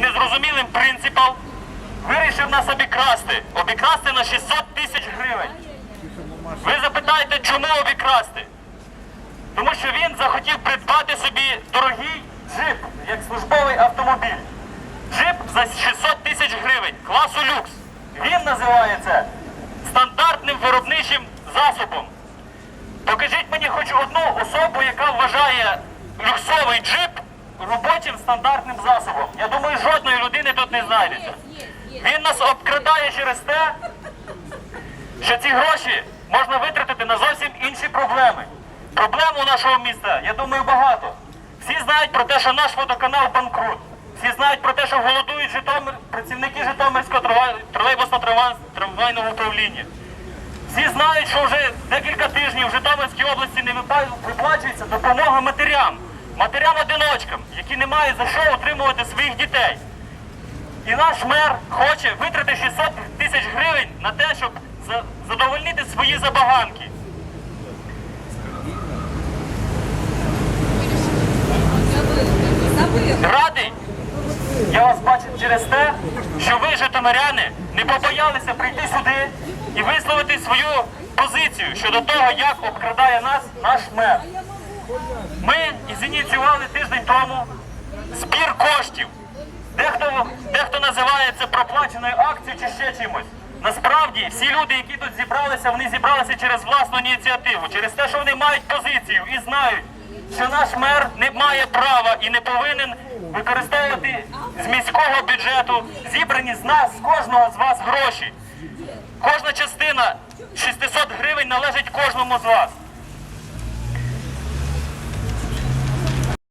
незрозумілим принципам вирішив нас обікрасти. Обікрасти на 600 тисяч гривень. Ви запитаєте, чому обікрасти? Тому що він захотів придбати собі дорогий джип, як службовий автомобіль. Джип за 600 тисяч гривень, класу люкс. Він називає це стандартним виробничим засобом. Покажіть мені хоч одну особу, яка вважає люксовий джип робочим стандартним засобом. Я думаю, жодної людини тут не знайдеться. Він нас обкрадає через те, що ці гроші можна витратити на зовсім інші проблеми. Проблем у нашого міста, я думаю, багато. Всі знають про те, що наш водоканал банкрут. Всі знають про те, що голодують Житомир, працівники Житомирського тролейбусно-трамвайного управління. Всі знають, що вже декілька тижнів в Житомирській області не виплачується допомога матерям, матерям-одиночкам, які не мають за що утримувати своїх дітей. І наш мер хоче витратити 600 тисяч гривень на те, щоб задовольнити свої забаганки. Радий, я вас бачу через те, що ви, житомиряни, не побоялися прийти сюди і висловити свою позицію щодо того, як обкрадає нас наш мер. Ми зініціювали тиждень тому збір коштів. Дехто, дехто називає це проплаченою акцією чи ще чимось. Насправді всі люди, які тут зібралися, вони зібралися через власну ініціативу, через те, що вони мають позицію і знають, що наш мер не має права і не повинен використовувати з міського бюджету зібрані з нас, з кожного з вас гроші. Кожна частина 600 гривень належить кожному з вас.